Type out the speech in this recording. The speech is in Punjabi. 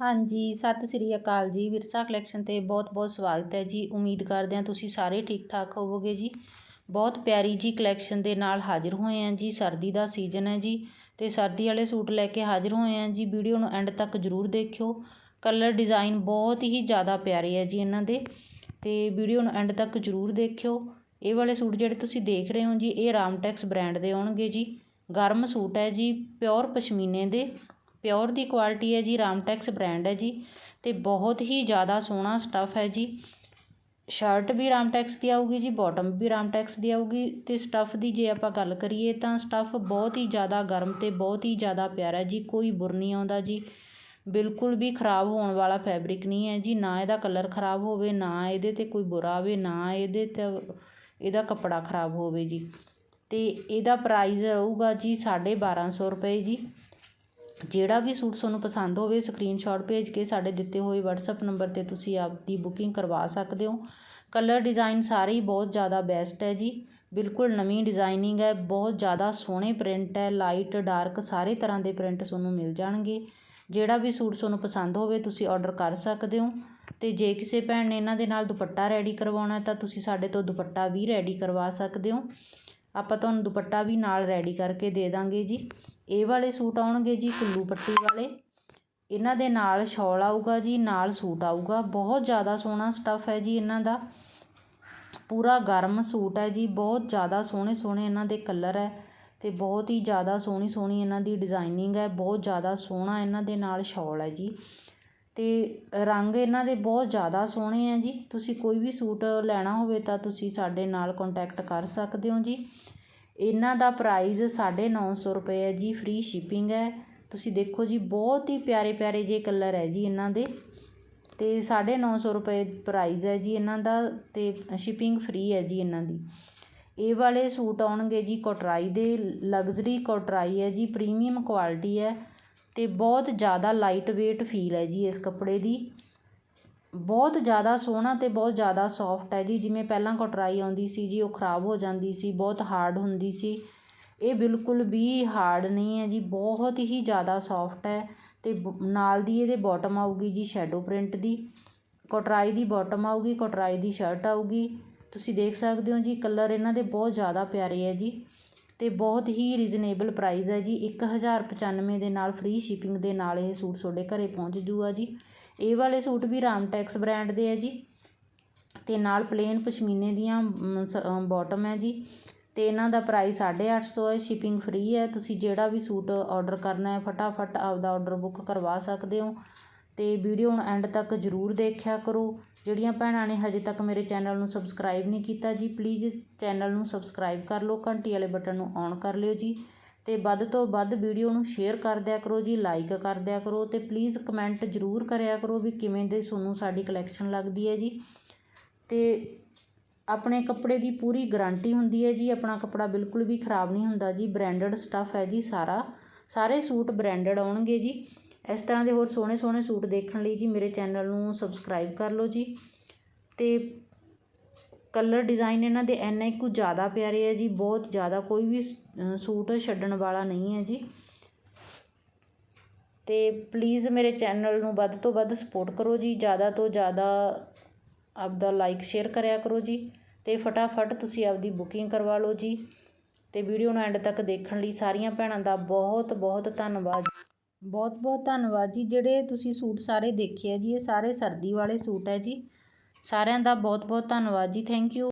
ਹਾਂਜੀ, ਸਤਿ ਸ੍ਰੀ ਅਕਾਲ ਜੀ। ਵਿਰਸਾ ਕਲੈਕਸ਼ਨ ਤੇ ਬਹੁਤ-ਬਹੁਤ ਸਵਾਗਤ ਹੈ ਜੀ। ਉਮੀਦ ਕਰਦੇ ਹਾਂ ਤੁਸੀਂ ਸਾਰੇ ਠੀਕ ਠਾਕ ਹੋਵੋਗੇ ਜੀ। ਬਹੁਤ ਪਿਆਰੀ ਜੀ ਕਲੈਕਸ਼ਨ ਦੇ ਨਾਲ ਹਾਜ਼ਰ ਹੋਏ ਹਾਂ ਜੀ। ਸਰਦੀ ਦਾ ਸੀਜ਼ਨ ਹੈ ਜੀ ਤੇ ਸਰਦੀ ਵਾਲੇ ਸੂਟ ਲੈ ਕੇ ਹਾਜ਼ਰ ਹੋਏ ਹਾਂ ਜੀ। ਵੀਡੀਓ ਨੂੰ ਐਂਡ ਤੱਕ ਜ਼ਰੂਰ ਦੇਖਿਓ। ਕਲਰ ਡਿਜ਼ਾਈਨ ਬਹੁਤ ਹੀ ਜ਼ਿਆਦਾ ਪਿਆਰੇ ਹੈ ਜੀ ਇਹਨਾਂ ਦੇ ਤੇ ਵੀਡੀਓ ਨੂੰ ਐਂਡ ਤੱਕ ਜ਼ਰੂਰ ਦੇਖਿਓ। ਇਹ ਵਾਲੇ ਸੂਟ ਜਿਹੜੇ ਤੁਸੀਂ ਦੇਖ ਰਹੇ ਹੋ ਜੀ, ਇਹ ਰਾਮਟੈਕਸ ਬ੍ਰਾਂਡ ਦੇ ਆਉਣਗੇ ਜੀ। ਗਰਮ ਸੂਟ ਹੈ ਜੀ ਪਿਓਰ ਪਸ਼ਮੀਨੇ ਦੇ। ਪਿਓਰ ਦੀ ਕੁਆਲਿਟੀ ਹੈ ਜੀ, ਰਾਮਟੈਕਸ ਬ੍ਰੈਂਡ ਹੈ ਜੀ ਅਤੇ ਬਹੁਤ ਹੀ ਜ਼ਿਆਦਾ ਸੋਹਣਾ ਸਟੱਫ ਹੈ ਜੀ। ਸ਼ਰਟ ਵੀ ਰਾਮਟੈਕਸ ਦੀ ਆਊਗੀ ਜੀ ਬੋਟਮ ਵੀ ਰਾਮਟੈਕਸ ਦੀ ਆਊਗੀ ਅਤੇ ਸਟੱਫ ਦੀ ਜੇ ਆਪਾਂ ਗੱਲ ਕਰੀਏ ਤਾਂ ਸਟੱਫ ਬਹੁਤ ਹੀ ਜ਼ਿਆਦਾ ਗਰਮ ਅਤੇ ਬਹੁਤ ਹੀ ਜ਼ਿਆਦਾ ਪਿਆਰਾ ਜੀ, ਕੋਈ ਬੁਰ ਨਹੀਂ ਆਉਂਦਾ ਜੀ। ਬਿਲਕੁਲ ਵੀ ਖਰਾਬ ਹੋਣ ਵਾਲਾ ਫੈਬਰਿਕ ਨਹੀਂ ਹੈ ਜੀ, ਨਾ ਇਹਦਾ ਕਲਰ ਖਰਾਬ ਹੋਵੇ, ਨਾ ਇਹਦੇ ਤੇ ਕੋਈ ਬੁਰਾ ਆਵੇ, ਨਾ ਇਹਦੇ ਤੇ ਇਹਦਾ ਕੱਪੜਾ ਖਰਾਬ ਹੋਵੇ ਜੀ। ਅਤੇ ਇਹਦਾ ਪ੍ਰਾਈਜ਼ ਰਹੂਗਾ ਜੀ 1250 ਰੁਪਏ ਜੀ। ਜਿਹੜਾ ਵੀ ਸੂਟ ਤੁਹਾਨੂੰ ਪਸੰਦ ਹੋਵੇ ਸਕਰੀਨਸ਼ੋਟ ਭੇਜ ਕੇ ਸਾਡੇ ਦਿੱਤੇ ਹੋਏ ਵਟਸਐਪ ਨੰਬਰ 'ਤੇ ਤੁਸੀਂ ਆਪਦੀ ਬੁਕਿੰਗ ਕਰਵਾ ਸਕਦੇ ਹੋ। ਕਲਰ ਡਿਜ਼ਾਇਨ ਸਾਰੇ ਹੀ ਬਹੁਤ ਜ਼ਿਆਦਾ ਬੈਸਟ ਹੈ ਜੀ। ਬਿਲਕੁਲ ਨਵੀਂ ਡਿਜ਼ਾਇਨਿੰਗ ਹੈ, ਬਹੁਤ ਜ਼ਿਆਦਾ ਸੋਹਣੇ ਪ੍ਰਿੰਟ ਹੈ ਲਾਈਟ ਡਾਰਕ ਸਾਰੇ ਤਰ੍ਹਾਂ ਦੇ ਪ੍ਰਿੰਟ ਤੁਹਾਨੂੰ ਮਿਲ ਜਾਣਗੇ। ਜਿਹੜਾ ਵੀ ਸੂਟ ਤੁਹਾਨੂੰ ਪਸੰਦ ਹੋਵੇ, ਤੁਸੀਂ ਔਡਰ ਕਰ ਸਕਦੇ ਹੋ। ਅਤੇ ਜੇ ਕਿਸੇ ਭੈਣ ਨੇ ਇਹਨਾਂ ਦੇ ਨਾਲ ਦੁਪੱਟਾ ਰੈਡੀ ਕਰਵਾਉਣਾ ਤਾਂ ਤੁਸੀਂ ਸਾਡੇ ਤੋਂ ਦੁਪੱਟਾ ਵੀ ਰੈਡੀ ਕਰਵਾ ਸਕਦੇ ਹੋ। ਆਪਾਂ ਤੁਹਾਨੂੰ ਦੁਪੱਟਾ ਵੀ ਨਾਲ ਰੈਡੀ ਕਰਕੇ ਦੇ ਦਾਂਗੇ ਜੀ। ਇਹ ਵਾਲੇ ਸੂਟ ਆਉਣਗੇ ਜੀ ਕੁੱਲੂ ਪੱਟੀ ਵਾਲੇ। ਇਹਨਾਂ ਦੇ ਨਾਲ ਸ਼ਾਲ ਆਊਗਾ ਜੀ, ਨਾਲ ਸੂਟ ਆਊਗਾ। ਬਹੁਤ ਜ਼ਿਆਦਾ ਸੋਹਣਾ ਸਟੱਫ ਹੈ ਜੀ ਇਹਨਾਂ ਦਾ। ਪੂਰਾ ਗਰਮ ਸੂਟ ਹੈ ਜੀ, ਬਹੁਤ ਜ਼ਿਆਦਾ ਸੋਹਣੇ ਸੋਹਣੇ ਇਹਨਾਂ ਦੇ ਕਲਰ ਹੈ ਤੇ ਬਹੁਤ ਹੀ ਜ਼ਿਆਦਾ ਸੋਹਣੀ ਸੋਹਣੀ ਇਹਨਾਂ ਦੀ ਡਿਜ਼ਾਈਨਿੰਗ ਹੈ, ਬਹੁਤ ਜ਼ਿਆਦਾ ਸੋਹਣਾ ਇਹਨਾਂ ਦੇ ਨਾਲ ਸ਼ਾਲ ਹੈ ਜੀ। ਤੇ ਰੰਗ ਇਹਨਾਂ ਦੇ ਬਹੁਤ ਜ਼ਿਆਦਾ ਸੋਹਣੇ ਆ ਜੀ। ਤੁਸੀਂ ਕੋਈ ਵੀ ਸੂਟ ਲੈਣਾ ਹੋਵੇ ਤਾਂ ਤੁਸੀਂ ਸਾਡੇ ਨਾਲ ਕੰਟੈਕਟ ਕਰ ਸਕਦੇ ਹੋ ਜੀ। ਇਹਨਾਂ ਦਾ ਪ੍ਰਾਈਜ਼ ਸਾਢੇ ਨੌ ਸੌ ਰੁਪਏ ਹੈ ਜੀ ਫ੍ਰੀ ਸ਼ਿਪਿੰਗ ਹੈ। ਤੁਸੀਂ ਦੇਖੋ ਜੀ, ਬਹੁਤ ਹੀ ਪਿਆਰੇ ਪਿਆਰੇ ਜਿਹੇ ਕਲਰ ਹੈ ਜੀ ਇਹਨਾਂ ਦੇ। ਅਤੇ ਸਾਢੇ ਨੌ ਸੌ ਰੁਪਏ ਪ੍ਰਾਈਜ਼ ਹੈ ਜੀ ਇਹਨਾਂ ਦਾ ਅਤੇ ਸ਼ਿਪਿੰਗ ਫ੍ਰੀ ਹੈ ਜੀ ਇਹਨਾਂ ਦੀ। ਇਹ ਵਾਲੇ ਸੂਟ ਆਉਣਗੇ ਜੀ ਕੋਟਰਾਈ ਦੇ ਲਗਜ਼ਰੀ ਕੋਟਰਾਈ ਹੈ ਜੀ ਪ੍ਰੀਮੀਅਮ ਕੁਆਲਿਟੀ ਹੈ ਅਤੇ ਬਹੁਤ ਜ਼ਿਆਦਾ ਲਾਈਟ ਵੇਟ ਫੀਲ ਹੈ ਜੀ ਇਸ ਕੱਪੜੇ ਦੀ। ਬਹੁਤ ਜ਼ਿਆਦਾ ਸੋਹਣਾ ਅਤੇ ਬਹੁਤ ਜ਼ਿਆਦਾ ਸੋਫਟ ਹੈ ਜੀ। ਜਿਵੇਂ ਪਹਿਲਾਂ ਕਟਰਾਈ ਆਉਂਦੀ ਸੀ ਜੀ, ਉਹ ਖਰਾਬ ਹੋ ਜਾਂਦੀ ਸੀ, ਬਹੁਤ ਹਾਰਡ ਹੁੰਦੀ ਸੀ। ਇਹ ਬਿਲਕੁਲ ਵੀ ਹਾਰਡ ਨਹੀਂ ਹੈ ਜੀ, ਬਹੁਤ ਹੀ ਜ਼ਿਆਦਾ ਸੋਫਟ ਹੈ ਤੇ ਨਾਲ ਦੀ ਇਹਦੇ ਬੋਟਮ ਆਊਗੀ ਜੀ ਸ਼ੈਡੋ ਪ੍ਰਿੰਟ ਦੀ। ਕਟਰਾਈ ਦੀ ਬੋਟਮ ਆਊਗੀ, ਕਟਰਾਈ ਦੀ ਸ਼ਰਟ ਆਊਗੀ। ਤੁਸੀਂ ਦੇਖ ਸਕਦੇ ਹੋ ਜੀ ਕਲਰ ਇਹਨਾਂ ਦੇ ਬਹੁਤ ਜ਼ਿਆਦਾ ਪਿਆਰੇ ਹੈ ਜੀ ਅਤੇ ਬਹੁਤ ਹੀ ਰੀਜ਼ਨੇਬਲ ਪ੍ਰਾਈਸ ਹੈ ਜੀ। 1095 ਦੇ ਨਾਲ ਫ੍ਰੀ ਸ਼ਿਪਿੰਗ ਦੇ ਨਾਲ ਇਹ ਸੂਟ ਤੁਹਾਡੇ ਘਰੇ ਪਹੁੰਚ ਜੂਗਾ ਜੀ। ਇਹ ਵਾਲੇ ਸੂਟ ਵੀ ਰਾਮਟੈਕਸ ਬ੍ਰਾਂਡ ਦੇ ਹੈ ਜੀ। ਅਤੇ ਨਾਲ ਪਲੇਨ ਪਸ਼ਮੀਨੇ ਦੀਆਂ ਬੋਟਮ ਹੈ ਜੀ। ਅਤੇ ਇਹਨਾਂ ਦਾ ਪ੍ਰਾਈਸ 850 ਹੈ ਸ਼ਿਪਿੰਗ ਫ੍ਰੀ ਹੈ। ਤੁਸੀਂ ਜਿਹੜਾ ਵੀ ਸੂਟ ਔਡਰ ਕਰਨਾ ਹੈ, ਫਟਾਫਟ ਆਪਦਾ ਔਡਰ ਬੁੱਕ ਕਰਵਾ ਸਕਦੇ ਹੋ। ਅਤੇ ਵੀਡੀਓ ਨੂੰ ਐਂਡ ਤੱਕ ਜ਼ਰੂਰ ਦੇਖਿਆ ਕਰੋ। ਜਿਹੜੀਆਂ ਭੈਣਾਂ ਨੇ ਹਜੇ ਤੱਕ ਮੇਰੇ ਚੈਨਲ ਨੂੰ ਸਬਸਕ੍ਰਾਈਬ ਨਹੀਂ ਕੀਤਾ ਜੀ ਪਲੀਜ਼ ਚੈਨਲ ਨੂੰ ਸਬਸਕ੍ਰਾਈਬ ਕਰ ਲਓ। ਘੰਟੀ ਵਾਲੇ ਬਟਨ ਨੂੰ ਔਨ ਕਰ ਲਿਓ ਜੀ। ਅਤੇ ਵੱਧ ਤੋਂ ਵੱਧ ਵੀਡੀਓ ਨੂੰ ਸ਼ੇਅਰ ਕਰ ਦਿਆ ਕਰੋ ਜੀ ਲਾਈਕ ਕਰ ਦਿਆ ਕਰੋ ਅਤੇ ਪਲੀਜ਼ ਕਮੈਂਟ ਜ਼ਰੂਰ ਕਰਿਆ ਕਰੋ ਵੀ ਕਿਵੇਂ ਦੇ ਤੁਹਾਨੂੰ ਸਾਡੀ ਕਲੈਕਸ਼ਨ ਲੱਗਦੀ ਹੈ ਜੀ। ਅਤੇ ਆਪਣੇ ਕੱਪੜੇ ਦੀ ਪੂਰੀ ਗਰੰਟੀ ਹੁੰਦੀ ਹੈ ਜੀ, ਆਪਣਾ ਕੱਪੜਾ ਬਿਲਕੁਲ ਵੀ ਖਰਾਬ ਨਹੀਂ ਹੁੰਦਾ ਜੀ ਬ੍ਰਾਂਡਡ ਸਟੱਫ ਹੈ ਜੀ ਸਾਰਾ, ਸਾਰੇ ਸੂਟ ਬ੍ਰਾਂਡਡ ਆਉਣਗੇ ਜੀ। ਇਸ ਤਰ੍ਹਾਂ ਦੇ ਹੋਰ ਸੋਹਣੇ ਸੋਹਣੇ ਸੂਟ ਦੇਖਣ ਲਈ ਜੀ ਮੇਰੇ ਚੈਨਲ ਨੂੰ ਸਬਸਕ੍ਰਾਈਬ ਕਰ ਲਓ ਜੀ। ਅਤੇ ਕਲਰ ਡਿਜ਼ਾਇਨ ਇਹਨਾਂ ਦੇ ਇੰਨੇ ਕੁ ਜ਼ਿਆਦਾ ਪਿਆਰੇ ਹੈ ਜੀ, ਬਹੁਤ ਜ਼ਿਆਦਾ ਕੋਈ ਵੀ ਸੂਟ ਛੱਡਣ ਵਾਲਾ ਨਹੀਂ ਹੈ ਜੀ। ਅਤੇ ਪਲੀਜ਼ ਮੇਰੇ ਚੈਨਲ ਨੂੰ ਵੱਧ ਤੋਂ ਵੱਧ ਸਪੋਰਟ ਕਰੋ ਜੀ, ਜ਼ਿਆਦਾ ਤੋਂ ਜ਼ਿਆਦਾ ਆਪਦਾ ਲਾਈਕ ਸ਼ੇਅਰ ਕਰਿਆ ਕਰੋ ਜੀ ਅਤੇ ਫਟਾਫਟ ਤੁਸੀਂ ਆਪਦੀ ਬੁਕਿੰਗ ਕਰਵਾ ਲਓ ਜੀ। ਅਤੇ ਵੀਡੀਓ ਨੂੰ ਐਂਡ ਤੱਕ ਦੇਖਣ ਲਈ ਸਾਰੀਆਂ ਭੈਣਾਂ ਦਾ ਬਹੁਤ ਬਹੁਤ ਧੰਨਵਾਦ ਬਹੁਤ ਬਹੁਤ ਧੰਨਵਾਦ ਜੀ, ਜਿਹੜੇ ਤੁਸੀਂ ਸੂਟ ਸਾਰੇ ਦੇਖੇ ਆ ਜੀ, ਇਹ ਸਾਰੇ ਸਰਦੀ ਵਾਲੇ ਸੂਟ ਹੈ ਜੀ। ਸਾਰਿਆਂ ਦਾ ਬਹੁਤ ਬਹੁਤ ਧੰਨਵਾਦ ਜੀ ਥੈਂਕ ਯੂ